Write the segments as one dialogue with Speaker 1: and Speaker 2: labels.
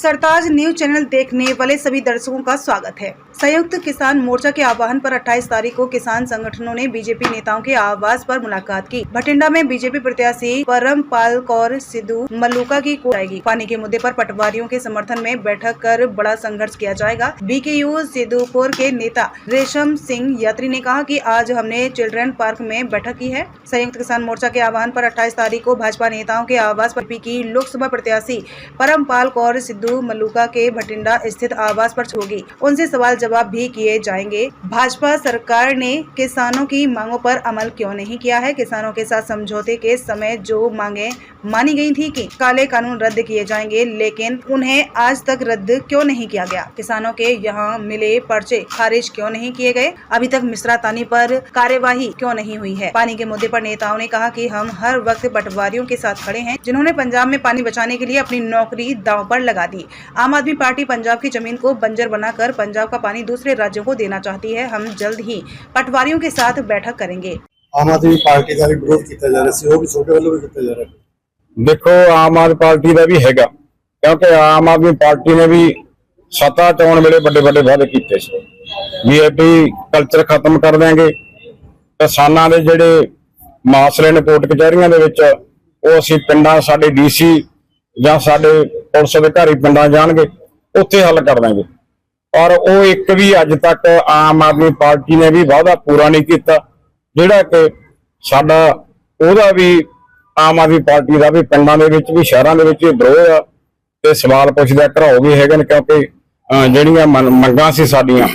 Speaker 1: सरताज news channel देखने वाले सभी दर्शकों का स्वागत है। संयुक्त किसान मोर्चा के आह्वान पर 28 तारीख को किसान संगठनों ने बीजेपी नेताओं के आवास पर मुलाकात की। भटिंडा में बीजेपी प्रत्याशी परमपाल कौर सिद्धू मल्लुका की को जाएगी। पानी के मुद्दे पर पटवारियों के समर्थन में बैठक कर बड़ा संघर्ष किया जाएगा। बीकेयू सिद्धूपुर के नेता रेशम सिंह यात्री ने कहा की आज हमने चिल्ड्रन पार्क में बैठक की है। संयुक्त किसान मोर्चा के आह्वान पर 28 तारीख को भाजपा नेताओं के आवास पर की लोकसभा प्रत्याशी परमपाल कौर सिद्धू मल्लुका के भटिंडा स्थित आवास पर होगी उनसे सवाल जवाब भी किए जाएँगे। भाजपा सरकार ने किसानों की मांगों पर अमल क्यों नहीं किया है? किसानों के साथ समझौते के समय जो मांगे मानी गई थी कि काले कानून रद्द किए जाएँगे, लेकिन उन्हें आज तक रद्द क्यों नहीं किया गया? किसानों के यहाँ मिले पर्चे खारिज क्यों नहीं किए गए? अभी तक मिश्रा तानी पर कार्यवाही क्यों नहीं हुई है? पानी के मुद्दे पर नेताओं ने कहा कि हम हर वक्त पटवारियों के साथ खड़े हैं, जिन्होंने पंजाब में पानी बचाने के लिए अपनी नौकरी दांव पर लगा दी। आम आदमी पार्टी पंजाब की जमीन को बंजर बनाकर पंजाब का पानी दूसरे राज्यों को देना चाहती है हम जल्द ही पटवारियों के साथ बैठक करेंगे
Speaker 2: ਆਮ ਆਦਮੀ ਪਾਰਟੀ ਦਾ ਵੀ ਵਿਰੋਧ ਕੀਤਾ ਜਾ ਰਿਹਾ ਸੀ ਉਹ ਵੀ ਛੋਟੇ ਵੱਲੋਂ ਵੀ ਕੀਤਾ ਜਾ ਰਿਹਾ
Speaker 3: ਦੇਖੋ ਆਮ ਆਦਮੀ ਪਾਰਟੀ ਦਾ ਵੀ ਹੈਗਾ ਕਿਉਂਕਿ ਆਮ ਆਦਮੀ ਪਾਰਟੀ ਨੇ ਵੀ ਸੱਤਾ ਚ ਆਉਣ ਵੇਲੇ ਵੱਡੇ ਵੱਡੇ ਵਾਅਦੇ ਕੀਤੇ ਸੀ ਵੀਆਈਪੀ ਕਲਚਰ ਖਤਮ ਕਰ ਦਿਆਂਗੇ ਕਿਸਾਨਾਂ ਦੇ ਜਿਹੜੇ ਮਾਸਲੇ ਨੇ ਕੋਰਟ ਕਚਹਿਰੀਆਂ ਦੇ ਵਿੱਚ ਉਹ ਅਸੀਂ ਪਿੰਡਾਂ ਸਾਡੇ ਡੀਸੀ ਜਾਂ ਸਾਡੇ ਪੁਲਿਸ ਅਧਿਕਾਰੀ ਪਿੰਡਾਂ ਜਾਣਗੇ, ਉੱਥੇ ਹੱਲ ਕਰ ਦਾਂਗੇ। ਔਰ ਉਹ ਇੱਕ ਵੀ ਅੱਜ ਤੱਕ ਆਮ ਆਦਮੀ ਪਾਰਟੀ ਨੇ ਵੀ ਵਾਅਦਾ ਪੂਰਾ ਨਹੀਂ ਕੀਤਾ, ਜਿਹੜਾ ਕਿ ਸਾਡਾ, ਉਹਦਾ ਵੀ ਆਮ ਆਦਮੀ ਪਾਰਟੀ ਦਾ ਵੀ ਪਿੰਡਾਂ ਦੇ ਵਿੱਚ ਵੀ ਸ਼ਹਿਰਾਂ ਦੇ ਵਿੱਚ ਵਿਰੋਧ ਆ, ਤੇ ਸਵਾਲ ਪੁੱਛਦਾ ਘਰਾਓ ਵੀ ਹੈਗੇ ਨੇ, ਕਿਉਂਕਿ ਜਿਹੜੀਆਂ ਮੰਗਾਂ ਸੀ ਸਾਡੀਆਂ,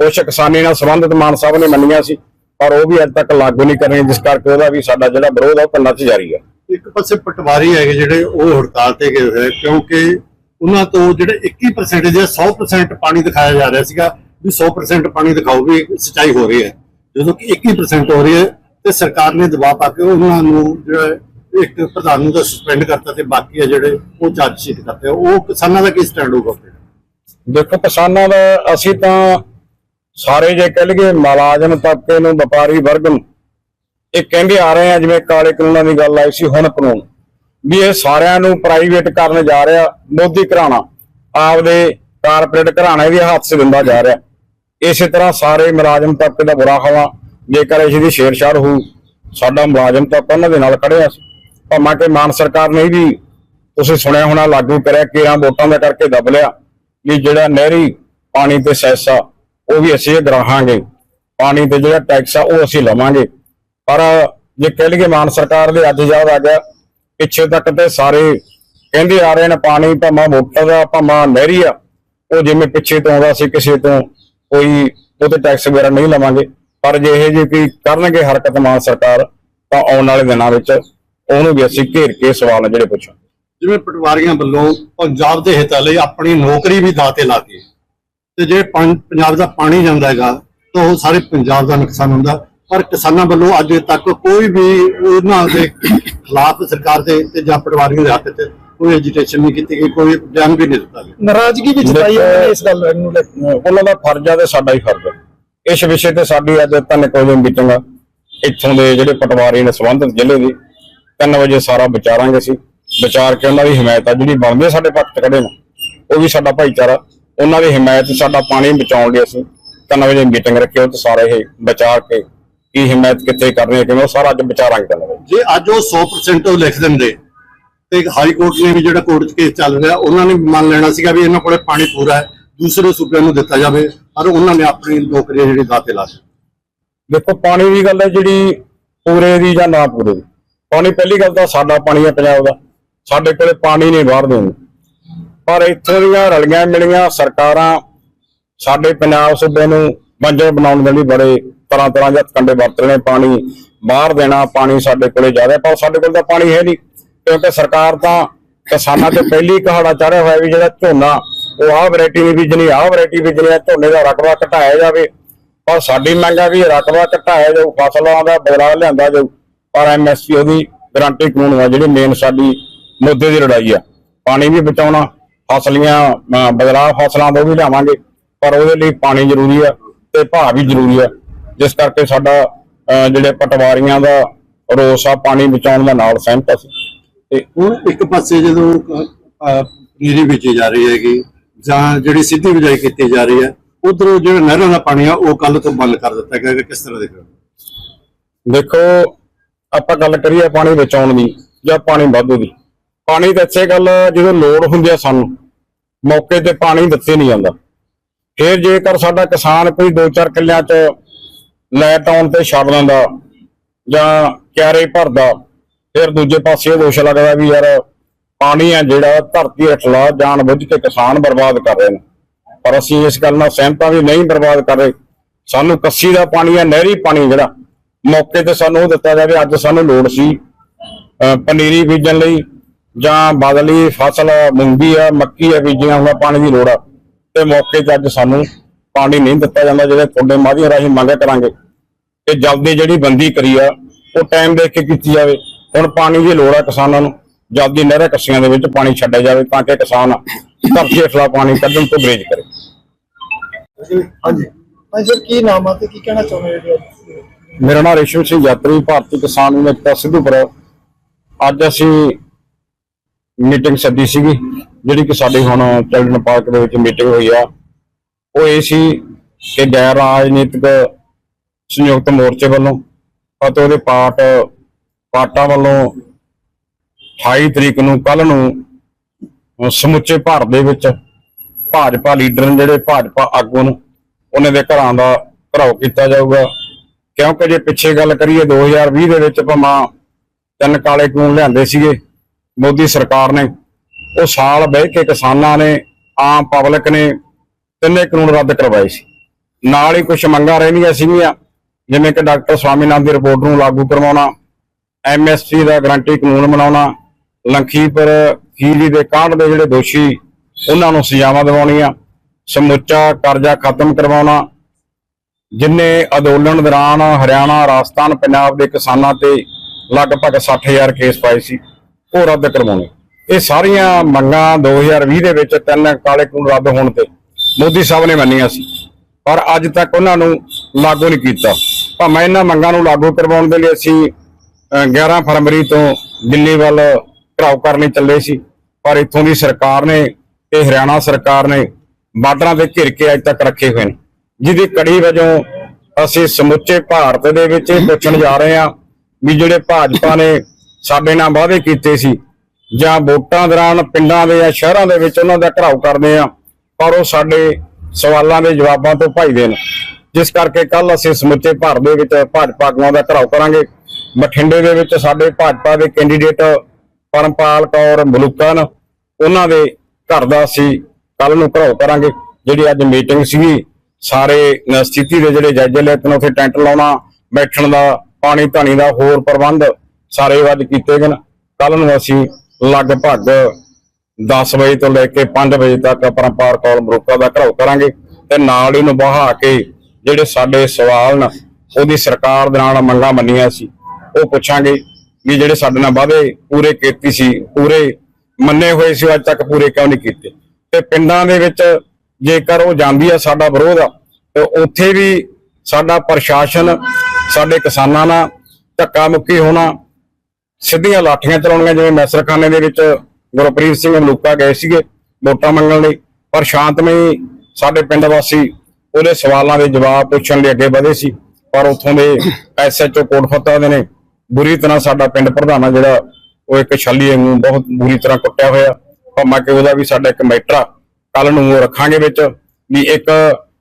Speaker 3: ਕੁਛ ਕਿਸਾਨੀ ਨਾਲ ਸੰਬੰਧਿਤ ਮਾਨ ਸਾਹਿਬ ਨੇ ਮੰਨੀਆਂ ਸੀ, ਪਰ ਉਹ ਵੀ ਅੱਜ ਤੱਕ ਲਾਗੂ ਨਹੀਂ ਕਰ ਰਹੇ, ਜਿਸ ਕਰਕੇ ਉਹਦਾ ਵੀ ਸਾਡਾ ਜਿਹੜਾ ਵਿਰੋਧ ਆ, ਉਹ ਪਿੰਡਾਂ 'ਚ ਜਾਰੀ ਆ।
Speaker 2: ਇੱਕ ਪਾਸੇ ਪਟਵਾਰੀ ਹੈਗੇ ਜਿਹੜੇ ਉਹ ਹੜਤਾਲ ਤੇ ਗਏ ਹੋਏ ਕਿਉਂਕਿ ਉਹਨਾਂ ਤੋਂ ਜਿਹੜੇ 21% ਜਾਂ 100% ਪਾਣੀ ਦਿਖਾਇਆ ਜਾ ਰਿਹਾ ਸੀਗਾ, ਵੀ 100% ਪਾਣੀ ਦਿਖਾਓ ਵੀ ਸਚਾਈ ਹੋ ਰਹੀ ਹੈ। ਜਦੋਂ ਕਿ 21% ਹੋ ਰਹੀ ਹੈ ਤੇ ਸਰਕਾਰ ਨੇ ਦਬਾਅ ਪਾ ਕੇ ਉਹਨਾਂ ਨੂੰ ਜਿਹੜਾ ਇੱਕ ਪ੍ਰਧਾਨ ਨੂੰ ਤਾਂ ਸਸਪੈਂਡ ਕਰਤਾ ਤੇ ਬਾਕੀ ਆ ਜਿਹੜੇ ਉਹ ਚਾਰਜ ਸ਼ੀਟ ਕਰਤੇ ਉਹ ਕਿਸਾਨਾਂ ਦਾ ਕੀ ਸਟੈਂਡ ਹੋਊਗਾ
Speaker 3: ਦੇਖੋ, ਕਿਸਾਨਾਂ ਦਾ ਅਸੀਂ ਤਾਂ ਸਾਰੇ ਜੇ ਕਹਿ ਲਈਏ, ਮੁਲਾਜ਼ਮ ਤਬਕੇ ਨੂੰ ਵਪਾਰੀ ਵਰਗ ਨੂੰ ਇਹ ਕਹਿੰਦੇ ਆ ਰਹੇ ਆ, ਜਿਵੇਂ ਕਾਲੇ ਕਾਨੂੰਨਾਂ ਦੀ ਗੱਲ ਆਈ ਸੀ ਹੁਣ ਕਾਨੂੰਨ, ਵੀ ਇਹ ਸਾਰਿਆਂ ਨੂੰ ਪ੍ਰਾਈਵੇਟ ਕਰਨ ਜਾ ਰਿਹਾ ਮੋਦੀ ਘਰਾਣਾ, ਆਪਦੇ ਕਾਰਪੋਰੇਟ ਘਰਾਣੇ ਵੀ ਹੱਥ 'ਚ ਦਿੰਦਾ ਜਾ ਰਿਹਾ। ਇਸੇ ਤਰ੍ਹਾਂ ਸਾਰੇ ਮੁਲਾਜ਼ਮ ਤਬਕੇ ਦਾ ਬੁਰਾ ਹਾਲ ਜੇਕਰ ਇਸ ਦੀ ਛੇੜਛਾੜ ਹੋਊ, ਸਾਡਾ ਮੁਲਾਜ਼ਮ ਤਬਕਾ ਉਹਨਾਂ ਦੇ ਨਾਲ ਖੜਿਆ ਸੀ। ਭਾਵੇਂ ਕਿ ਮਾਨ ਸਰਕਾਰ ਨੇ ਵੀ ਤੁਸੀਂ ਸੁਣਿਆ ਹੋਣਾ, ਲਾਗੂ ਕਰਿਆ, ਕਿਰਾਂ ਵੋਟਾਂ ਦਾ ਕਰਕੇ ਦਬ ਲਿਆ, ਵੀ ਜਿਹੜਾ ਨਹਿਰੀ ਪਾਣੀ ਤੇ ਸੈਸ ਆ, ਉਹ ਵੀ ਅਸੀਂ ਗਰਾਹਾਂਗੇ। ਪਾਣੀ ਤੇ ਜਿਹੜਾ ਟੈਕਸ ਆ, ਉਹ ਅਸੀਂ ਲਵਾਂਗੇ। ਪਰ ਜੇ ਕਹਿ ਲਈਏ ਮਾਨ ਸਰਕਾਰ ਦੇ ਅੱਜ ਯਾਦ ਆ ਗਿਆ, ਪਿੱਛੇ ਤੱਕ ਤੇ ਸਾਰੇ ਕਹਿੰਦੇ ਆ ਰਹੇ ਨੇ ਪਾਣੀ ਭਾਵੇਂ ਮੋਟਰ ਦਾ, ਭਾਵੇਂ ਨਹਿਰੀ ਆ, ਉਹ ਜਿਵੇਂ ਪਿੱਛੇ ਤੋਂ ਆਉਂਦਾ ਸੀ ਕਿਸੇ ਤੋਂ ਕੋਈ ਉਹਤੇ ਟੈਕਸ ਵਗੈਰਾ ਨਹੀਂ ਲਵਾਂਗੇ। ਪਰ ਜੇ ਇਹ ਜੇ ਕੋਈ ਕਰਨਗੇ ਹਰਕਤ ਮਾਨ ਸਰਕਾਰ, ਤਾਂ ਆਉਣ ਵਾਲੇ ਦਿਨਾਂ ਵਿੱਚ ਉਹਨੂੰ ਵੀ ਅਸੀਂ ਘੇਰ ਕੇ ਸਵਾਲ ਜਿਹੜੇ ਪੁੱਛਾਂਗੇ।
Speaker 2: ਜਿਵੇਂ ਪਟਵਾਰੀਆਂ ਵੱਲੋਂ ਪੰਜਾਬ ਦੇ ਹਿੱਤਾਂ ਲਈ ਆਪਣੀ ਨੌਕਰੀ ਵੀ ਦਾਅ ਤੇ ਲਾ ਕੇ, ਤੇ ਜੇ ਪੰਜਾਬ ਦਾ ਪਾਣੀ ਜਾਂਦਾ ਹੈਗਾ, ਤਾਂ ਉਹ ਸਾਰੇ ਪੰਜਾਬ ਦਾ ਨੁਕਸਾਨ ਹੁੰਦਾ। ਪਰ ਕਿਸਾਨਾਂ ਵੱਲੋਂ ਅੱਜ ਤੱਕ ਕੋਈ ਵੀ ਉਹਨਾਂ ਦੇ ਖਿਲਾਫ ਸਰਕਾਰ ਦੇ ਤੇ ਜਾਂ ਪਟਵਾਰੀਆਂ ਦੇ ਹੱਕ ਤੇ ਕੋਈ ਐਜੀਟੇਸ਼ਨ ਨਹੀਂ ਕੀਤੀ ਗਈ ਕੋਈ ਬਿਆਨ ਵੀ ਨਹੀਂ ਦਿੱਤਾ ਗਿਆ।
Speaker 4: ਨਾਰਾਜ਼ਗੀ ਵੀ ਜਤਾਈ ਉਹਨਾਂ ਇਸ ਗੱਲ ਨੂੰ ਲੈ ਕੇ।
Speaker 3: ਉਹਨਾਂ ਦਾ ਫਰਜ਼ ਆ ਤੇ ਸਾਡਾ ਹੀ ਫਰਜ਼ ਆ। ਇਸ ਵਿਸ਼ੇ ਤੇ ਸਾਡੀ ਅੱਜ ਤਿੰਨ ਕੁ ਵਜੇ ਮੀਟਿੰਗ ਆ। ਇੱਥੋਂ ਦੇ ਜਿਹੜੇ ਪਟਵਾਰੀ ਨੇ ਸੰਬੰਧਿਤ ਜ਼ਿਲ੍ਹੇ ਦੇ 3 ਵਜੇ ਸਾਰਾ ਵਿਚਾਰਾਂਗੇ ਅਸੀਂ। ਵਿਚਾਰ ਕੇ ਉਹਨਾਂ ਦੀ ਹਮਾਇਤ ਆ ਜਿਹੜੀ ਬਣਦੇ ਸਾਡੇ ਪੱਖ ਖੜੇ ਨੇ ਉਹ ਵੀ ਸਾਡਾ ਭਾਈਚਾਰਾ। ਉਹਨਾਂ ਦੀ ਹਮਾਇਤ ਸਾਡਾ ਪਾਣੀ ਬਚਾਉਣ ਲਈ ਅਸੀਂ 3 ਵਜੇ ਮੀਟਿੰਗ ਰੱਖੀ ਉਹ ਤੇ ਸਾਰੇ ਇਹ ਵਿਚਾਰ ਕੇ ਕੀ ਹਮਾਇਤ ਕਿੱਥੇ ਕਰਨੀ ਹੈ ਕਿਵੇਂ ਉਹ ਸਾਰਾ ਅੱਜ ਵਿਚਾਰਾਂਗੇ ਵਜੇ
Speaker 2: ਜੇ ਅੱਜ ਉਹ 100% ਉਹ ਲਿਖ ਦਿੰਦੇ ਤੇ ਹਾਈ ਕੋਰਟ ਨੇ ਵੀ ਜਿਹੜਾ ਕੋਰਟ 'ਚ ਕੇਸ ਚੱਲ ਰਿਹਾ ਉਹਨਾਂ ਨੇ ਮੰਨ ਲੈਣਾ ਸੀਗਾ ਵੀ ਇਹਨਾਂ ਕੋਲੇ ਪਾਣੀ ਪੂਰਾ ਹੈ ਦੂਸਰੇ ਸੂਬਿਆਂ ਨੂੰ ਦਿੱਤਾ ਜਾਵੇ ਪਰ ਉਹਨਾਂ ਨੇ ਆਪਣੀ ਨੌਕਰੀ ਜਿਹੜੀ ਦਾਅ ਤੇ ਲਾ ਦਿੱਤੀ।
Speaker 3: ਦੇਖੋ ਪਾਣੀ ਦੀ ਗੱਲ ਹੈ ਜਿਹੜੀ ਪੂਰੇ ਦੀ ਜਾਂ ਨਾ ਪੂਰੇ ਦੀ। ਪਾਣੀ ਪਹਿਲੀ ਗੱਲ ਤਾਂ ਸਾਡਾ ਪਾਣੀ ਹੈ ਪੰਜਾਬ ਦਾ। ਸਾਡੇ ਕੋਲੇ ਪਾਣੀ ਨਹੀਂ ਬਾਹਰ ਦੇ ਪਰ ਇੱਥੋਂ ਦੀਆਂ ਰਲੀਆਂ ਮਿਲੀਆਂ ਸਰਕਾਰਾਂ ਸਾਡੇ ਪੰਜਾਬ ਸੂਬੇ ਨੂੰ ਬੰਜਰ ਬਣਾਉਣ ਦੇ ਲਈ ਬੜੇ ਤਰ੍ਹਾਂ ਤਰ੍ਹਾਂ ਦੇ ਕੰਡੇ ਵਰਤ ਰਹੇ ਪਾਣੀ ਬਾਹਰ ਦੇਣਾ, ਪਾਣੀ ਸਾਡੇ ਕੋਲੇ ਜ਼ਿਆਦਾ ਪਰ ਸਾਡੇ ਕੋਲ ਤਾਂ ਪਾਣੀ ਹੈ ਨਹੀਂ। ਕਿਉਂਕਿ ਸਰਕਾਰ ਤਾਂ ਕਿਸਾਨਾਂ ਤੇ ਪਹਿਲੀ ਕਹਾੜਾ ਚੜਿਆ ਹੋਇਆ ਵੀ ਜਿਹੜਾ ਝੋਨਾ, ਉਹ ਆਹ ਵੈਰਾਈਟੀ ਨਹੀਂ ਬੀਜਣੀ, ਆਹ ਵੈਰਾਈਟੀ ਬੀਜਣੀ ਆ ਝੋਨੇ ਦਾ ਰਕਬਾ ਘਟਾਇਆ ਜਾਵੇ। ਪਰ ਸਾਡੀ ਮੰਗ ਆ ਵੀ ਰਕਬਾ ਘਟਾਇਆ ਜਾਊ, ਫਸਲਾਂ ਦਾ ਬਦਲਾਅ ਲਿਆਂਦਾ ਜਾਊ। ਪਰ ਐਮਐਸਪੀ ਉਹਦੀ ਗਰੰਟੀ ਕਾਨੂੰਨ ਆ ਜਿਹੜੀ ਮੇਨ ਸਾਡੀ ਮੁੱਦੇ ਦੀ ਲੜਾਈ ਆ ਪਾਣੀ ਵੀ ਬਚਾਉਣਾ, ਫਸਲੀਆਂ ਬਦਲਾਅ ਫਸਲਾਂ ਤੋਂ ਵੀ ਲਿਆਵਾਂਗੇ, ਪਰ ਉਹਦੇ ਲਈ ਪਾਣੀ ਜ਼ਰੂਰੀ ਆ ਤੇ ਭਾਅ ਵੀ ਜ਼ਰੂਰੀ ਆ ਜਿਸ ਕਰਕੇ ਸਾਡਾ ਜਿਹੜੇ ਪਟਵਾਰੀਆਂ ਦਾ ਰੋਸ ਆ ਪਾਣੀ ਬਚਾਉਣ ਦਾ ਨਾਲ ਸਹਿਮਤ ਸੀ ਤੇ
Speaker 2: ਹੁਣ ਇੱਕ ਪਾਸੇ ਜਦੋਂ ਪਨੀਰੀ ਬੀਜੀ ਜਾ ਰਹੀ ਹੈਗੀ ਜਾਂ ਜਿਹੜੀ ਸਿੱਧੀ ਬਿਜਾਈ ਕੀਤੀ ਜਾ ਰਹੀ ਹੈ ਉਧਰੋਂ ਜਿਹੜਾ ਨਹਿਰਾਂ ਦਾ ਪਾਣੀ ਆ ਉਹ ਕੱਲ ਤੋਂ ਬੰਦ ਕਰ ਦਿੱਤਾ ਗਿਆ। ਕਿਸ ਤਰ੍ਹਾਂ ਦੇਖੋ
Speaker 3: ਦੇਖੋ ਆਪਾਂ ਗੱਲ ਕਰੀਏ ਪਾਣੀ ਬਚਾਉਣ ਦੀ ਜਾਂ ਪਾਣੀ ਵਾਧੂ ਦੀ। ਪਾਣੀ ਤਾਂ ਇੱਥੇ ਗੱਲ ਜਦੋਂ ਲੋੜ ਹੁੰਦੀ ਆ ਸਾਨੂੰ ਮੌਕੇ ਤੇ ਪਾਣੀ ਦਿੱਤੇ ਨਹੀਂ ਜਾਂਦਾ। ਫਿਰ ਜੇਕਰ ਸਾਡਾ ਕਿਸਾਨ ਕੋਈ 2-4 ਕਿੱਲਿਆਂ 'ਚ ਲਾਈਟ ਆਉਣ ਤੇ ਛੱਡ ਲੈਂਦਾ ਜਾਂ ਕਿਆਰੇ ਭਰਦਾ, ਫਿਰ ਦੂਜੇ ਪਾਸੇ ਇਹ ਦੋਸ਼ ਲੱਗਦਾ ਵੀ ਯਾਰ ਪਾਣੀ ਆ ਜਿਹੜਾ ਧਰਤੀ ਹੇਠਲਾ ਜਾਣ ਬੁੱਝ ਕੇ ਕਿਸਾਨ ਬਰਬਾਦ ਕਰ ਰਹੇ ਨੇ। ਪਰ ਅਸੀਂ ਇਸ ਗੱਲ ਨਾਲ ਸਹਿਮਤ ਹਾਂ ਵੀ ਨਹੀਂ ਬਰਬਾਦ ਕਰ ਰਹੇ। ਸਾਨੂੰ ਕੱਸੀ ਦਾ ਪਾਣੀ ਆ, ਨਹਿਰੀ ਪਾਣੀ ਜਿਹੜਾ, ਮੌਕੇ ਤੇ ਸਾਨੂੰ ਉਹ ਦਿੱਤਾ ਜਾਵੇ, ਅੱਜ ਸਾਨੂੰ ਲੋੜ ਸੀ, ਅਹ ਪਨੀਰੀ ਬੀਜਣ ਲਈ ਜਾਂ ਬਦਲੀ ਫਸਲ, ਮੂੰਗੀ ਆ, ਮੱਕੀ ਆ ਬੀਜੀਆਂ ਹੋਈਆਂ ਪਾਣੀ ਦੀ ਲੋੜ ਆ। ਤੇ ਮੌਕੇ ਤੇ ਅੱਜ ਸਾਨੂੰ ਪਾਣੀ ਨਹੀਂ ਦਿੱਤਾ ਜਾਂਦਾ ਜਿਹੜੇ ਤੁਹਾਡੇ ਮਾਧਿਅਮ ਰਾਹੀਂ ਮੰਗ ਕਰਾਂਗੇ ਤੇ ਜਲਦੀ ਜਿਹੜੀ ਬੰਦੀ ਕਰੀ ਆ ਉਹ ਟਾਈਮ ਦੇਖ ਕੇ ਕੀਤੀ ਜਾਵੇ। ਹੁਣ ਪਾਣੀ ਦੀ ਲੋੜ ਆ ਕਿਸਾਨਾਂ ਨੂੰ ਜਲਦੀ ਨਹਿਰਾਂ ਕੱਸੀਆਂ ਦੇ ਵਿੱਚ ਪਾਣੀ ਛੱਡਿਆ ਜਾਵੇ ਤਾਂ ਕਿ ਕਿਸਾਨ ਧਰਤੀ ਹੇਠਲਾ ਪਾਣੀ ਕੱਢਣ ਤੋਂ ਗਰੇਜ ਕਰੇ।
Speaker 4: ਹਾਂਜੀ। ਹਾਂਜੀ ਸਰ ਕੀ ਨਾਮ ਆ ਤੇ ਕੀ ਕਹਿਣਾ ਚਾਹੁੰਦੇ ਹੋ ਜੀ
Speaker 3: ਮੇਰਾ ਨਾਮ ਰੇਸ਼ਮ ਸਿੰਘ ਯਾਤਰੀ ਭਾਰਤੀ ਕਿਸਾਨ ਯੂਨੀਅਨ ਸਿੱਧੂਪੁਰ। ਅੱਜ ਅਸੀਂ ਮੀਟਿੰਗ ਸੱਦੀ ਸੀਗੀ ਜਿਹੜੀ ਕਿ ਸਾਡੇ ਹੁਣ ਚਿਲਡਰਨ ਪਾਰਕ ਦੇ ਵਿੱਚ ਮੀਟਿੰਗ ਹੋਈ ਆ। ਉਹ ਇਹ ਸੀ ਕਿ ਗੈਰ ਰਾਜਨੀਤਿਕ ਸੰਯੁਕਤ ਮੋਰਚੇ ਵੱਲੋਂ ਅਤੇ ਉਹਦੇ ਪਾਰਟ ਪਾਟਾਂ ਵੱਲੋਂ 28 ਤਰੀਕ ਨੂੰ ਕੱਲ ਨੂੰ ਸਮੁੱਚੇ ਭਾਰਤ ਦੇ ਵਿੱਚ ਭਾਜਪਾ ਲੀਡਰ ਨੇ ਜਿਹੜੇ ਭਾਜਪਾ ਆਗੂ ਨੇ, ਉਹਨਾਂ ਦੇ ਘਰਾਂ ਦਾ ਘਰਾਓ ਕੀਤਾ ਜਾਊਗਾ। ਕਿਉਂਕਿ ਜੇ ਪਿੱਛੇ ਗੱਲ ਕਰੀਏ 2020 ਦੇ ਵਿੱਚ ਭਾਵੇਂ ਤਿੰਨ ਕਾਲੇ ਕਾਨੂੰਨ ਲਿਆਂਦੇ ਸੀਗੇ, ਮੋਦੀ ਸਰਕਾਰ ਨੇ, ਉਹ ਸਾਲ ਬਹਿ ਕੇ ਕਿਸਾਨਾਂ ਨੇ, ਆਮ ਪਬਲਿਕ ਨੇ ਤਿੰਨੇ ਕਾਨੂੰਨ ਰੱਦ ਕਰਵਾਏ ਸੀ। ਨਾਲ ਹੀ ਕੁਝ ਮੰਗਾਂ ਰਹਿੰਦੀਆਂ ਸੀਗੀਆਂ, ਜਿਵੇਂ ਕਿ ਡਾਕਟਰ ਸਵਾਮੀਨਾਥਨ ਦੀ ਰਿਪੋਰਟ ਨੂੰ ਲਾਗੂ ਕਰਵਾਉਣਾ ਐਮਐਸਟੀ ਦਾ ਗਰੰਟੀ ਕਾਨੂੰਨ ਬਣਾਉਣਾ ਲੰਖੀਪੁਰ ਖੀਰੀ ਦੇ ਕਾਂਡ ਦੇ ਜਿਹੜੇ ਦੋਸ਼ੀ, ਉਹਨਾਂ ਨੂੰ ਸਜ਼ਾਵਾਂ ਦਿਵਾਉਣੀਆਂ, ਸਮੁੱਚਾ ਕਰਜ਼ਾ ਖਤਮ ਕਰਵਾਉਣਾ, ਜਿਨੇ ਅੰਦੋਲਨ ਦੌਰਾਨ ਹਰਿਆਣਾ, ਰਾਜਸਥਾਨ, ਪੰਜਾਬ ਦੇ ਕਿਸਾਨਾਂ ਤੇ ਲਗਭਗ 60000 ਕੇਸ ਪਾਏ ਸੀ, ਉਹ ਰੱਦ ਕਰਵਾਉਣੇ। ਇਹ ਸਾਰੀਆਂ ਮੰਗਾਂ 2020 ਦੇ ਵਿੱਚ ਤਿੰਨ ਕਾਲੇ ਕਾਨੂੰਨ ਰੱਦ ਹੋਣ ਤੇ ਮੋਦੀ ਸਾਹਿਬ ਨੇ ਮੰਨੀਆਂ ਸੀ। ਪਰ ਅੱਜ ਤੱਕ ਉਹਨਾਂ ਨੂੰ ਲਾਗੂ ਨਹੀਂ ਕੀਤਾ। ਭਾਵੇਂ ਇਹਨਾਂ ਮੰਗਾਂ ਨੂੰ ਲਾਗੂ ਕਰਵਾਉਣ ਦੇ ਲਈ ਅਸੀਂ ਅਹ, 11 ਫਰਵਰੀ ਤੋਂ ਦਿੱਲੀ ਵੱਲ ਘਰਾਓ ਕਰਨ ਚੱਲੇ ਸੀ। ਪਰ ਇੱਥੋਂ ਦੀ ਸਰਕਾਰ ਨੇ ਤੇ ਹਰਿਆਣਾ ਸਰਕਾਰ ਨੇ ਬਾਰਡਰਾਂ ਤੇ ਘਿਰ ਕੇ ਅੱਜ ਤੱਕ ਰੱਖੇ ਹੋਏ ਨੇ। ਜਿਹਦੀ ਕੜੀ ਵਜੋਂ ਅਸੀਂ ਸਮੁੱਚੇ ਭਾਰਤ ਦੇ ਵਿੱਚ ਇਹ ਪੁੱਛਣ ਜਾ ਰਹੇ ਹਾਂ ਵੀ ਜਿਹੜੇ ਭਾਜਪਾ ਨੇ ਸਾਡੇ ਨਾਲ ਵਾਅਦੇ ਕੀਤੇ ਸੀ ਜਾਂ ਵੋਟਾਂ ਦੌਰਾਨ ਪਿੰਡਾਂ ਦੇ ਜਾਂ ਸ਼ਹਿਰਾਂ ਦੇ ਵਿੱਚ ਉਹਨਾਂ ਦਾ ਘਰਾਓ ਕਰਦੇ ਆ ਪਰ ਉਹ ਸਾਡੇ ਸਵਾਲਾਂ ਦੇ ਜਵਾਬਾਂ ਤੋਂ ਭੱਜਦੇ ਨੇ ਜਿਸ ਕਰਕੇ ਕੱਲ ਅਸੀਂ ਸਮੁੱਚੇ ਭਾਰਤ ਦੇ ਵਿੱਚ ਭਾਜਪਾ ਆਗੂਆਂ ਦਾ ਘਰਾਓ ਕਰਾਂਗੇ। ਬਠਿੰਡੇ ਦੇ ਵਿੱਚ ਸਾਡੇ ਭਾਜਪਾ ਦੇ ਕੈਂਡੀਡੇਟ ਪਰਮਪਾਲ ਕੌਰ ਮਲੂਕਾ ਮਲੂਕਨ ਉਹਨਾਂ ਦੇ ਘਰ ਦਾ ਅਸੀਂ ਕੱਲ ਨੂੰ ਘਰਾਓ ਕਰਾਂਗੇ। ਜਿਹੜੀ ਅੱਜ ਮੀਟਿੰਗ ਸੀਗੀ, ਸਾਰੇ ਸਥਿਤੀ ਦੇ ਜਿਹੜੇ ਜਾਇਜ਼ੇ ਲੈਣ ਉੱਥੇ ਟੈਂਟ ਲਾਉਣਾ, ਬੈਠਣ ਦਾ, ਪਾਣੀ ਧਾਣੀ ਦਾ ਹੋਰ ਪ੍ਰਬੰਧ ਸਾਰੇ ਵੱਜ ਕੀਤੇ ਗਏ ਕੱਲ ਨੂੰ ਅਸੀਂ ਲਗਭਗ 10 ਵਜੇ ਤੋਂ ਲੈ ਕੇ 5 ਵਜੇ ਤੱਕ ਪਰੰਪਾਰ ਕੌਲ ਮਰੂਕਾ ਦਾ ਘਰਾਓ ਕਰਾਂਗੇ ਤੇ ਨਾਲ ਹੀ ਬਹਾ ਕੇ ਜਿਹੜੇ ਸਾਡੇ ਸਵਾਲ ਨੇ, ਉਹਦੀ ਸਰਕਾਰ ਦੇ ਨਾਲ ਮੰਗਾਂ ਮੰਨੀਆਂ ਸੀ। ਉਹ ਪੁੱਛਾਂਗੇ ਵੀ ਜਿਹੜੇ ਸਾਡੇ ਨਾਲ ਵਾਅਦੇ ਪੂਰੇ ਕੀਤੀ ਸੀ, ਪੂਰੇ ਮੰਨੇ ਹੋਏ ਸੀ, ਅੱਜ ਤੱਕ ਪੂਰੇ ਕਿਉਂ ਨਹੀਂ ਕੀਤੇ? ਤੇ ਪਿੰਡਾਂ ਦੇ ਵਿੱਚ ਜੇਕਰ ਉਹ ਜਾਂਦੀ ਆ ਸਾਡਾ ਵਿਰੋਧ ਆ, ਤੇ ਉੱਥੇ ਵੀ ਸਾਡਾ ਪ੍ਰਸ਼ਾਸਨ, ਸਾਡੇ ਕਿਸਾਨਾਂ ਨਾਲ ਧੱਕਾ ਮੁੱਕੀ ਹੋਣਾ, ਸਿੱਧੀਆਂ ਲਾਠੀਆਂ ਚਲਾਉਣੀਆਂ, ਜਿਵੇਂ ਮੈਸਰਖਾਨੇ ਦੇ ਵਿੱਚ ਗੁਰਪ੍ਰੀਤ ਸਿੰਘ ਮਲੂਕਾ ਗਏ ਸੀਗੇ ਵੋਟਾਂ ਮੰਗਣ ਲਈ, ਪਰ ਸ਼ਾਂਤਮਈ ਸਾਡੇ ਪਿੰਡ ਵਾਸੀ ਉਹਦੇ ਸਵਾਲਾਂ ਦੇ ਜਵਾਬ ਪੁੱਛਣ ਲਈ ਅੱਗੇ ਵਧੇ ਸੀ, ਪਰ ਉੱਥੋਂ ਦੇ ਐਸਐਚਓ ਕੋਟਫੱਤਾ ਦੇ ਨੇ ਬੁਰੀ ਤਰ੍ਹਾਂ ਸਾਡਾ ਪਿੰਡ ਪ੍ਰਧਾਨਾ ਜਿਹੜਾ, ਉਹ ਇੱਕ ਛੱਲੀ ਨੂੰ ਬਹੁਤ ਬੁਰੀ ਤਰ੍ਹਾਂ ਕੁੱਟਿਆ ਹੋਇਆ। ਭਾਵੇਂ ਕਿ ਉਹਦਾ ਵੀ ਸਾਡਾ ਇੱਕ ਮੈਟਰ ਕੱਲ ਨੂੰ ਉਹ ਰੱਖਾਂਗੇ ਵਿੱਚ, ਵੀ ਇੱਕ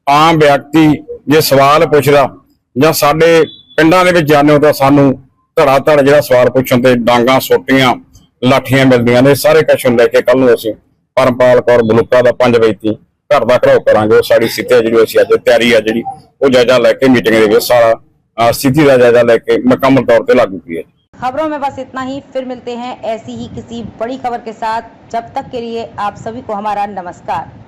Speaker 3: ਆਮ ਵਿਅਕਤੀ ਜੇ ਸਵਾਲ ਪੁੱਛਦਾ ਜਾਂ ਸਾਡੇ ਪਿੰਡਾਂ ਦੇ ਵਿੱਚ ਜਾਂਦੇ ਹੋ ਤਾਂ ਸਾਨੂੰ ਧੜਾ ਧੜ ਜਿਹੜਾ ਸਵਾਲ ਪੁੱਛਣ ਤੇ ਡਾਂਗਾ, ਸੋਟੀਆਂ ਲਾਠੀਆਂ ਮਿਲਦੀਆਂ ਨੇ ਸਾਰੇ ਕੁਛ ਨੂੰ ਲੈ ਕੇ ਕੱਲ ਨੂੰ ਅਸੀਂ ਪਰਮਪਾਲ ਕੌਰ ਬਲੂਕਾ ਦਾ 5 ਵਜੇ ਤੀ ਘਰ ਦਾ ਘਰਾਓ ਕਰਾਂਗੇ ਉਹ ਸਾਡੀ ਸਥਿਤੀ ਆ ਜਿਹੜੀ ਅਸੀਂ ਅੱਜ ਤਿਆਰੀ ਆ ਜਿਹੜੀ ਉਹ ਜਾਇਜ਼ਾ ਲੈ ਕੇ ਮੀਟਿੰਗ ਦੇ ਵਿੱਚ ਸਾਰਾ ਅਹ, ਸਥਿਤੀ ਦਾ ਜਾਇਜ਼ਾ ਲੈ ਕੇ ਮੁਕੰਮਲ ਤੌਰ ਤੇ ਲਾਗੂ ਕੀਤੀ ਹੈ
Speaker 5: खबरों में बस इतना ही फिर मिलते हैं ऐसी ही किसी बड़ी खबर के साथ जब तक के लिए आप सभी को हमारा नमस्कार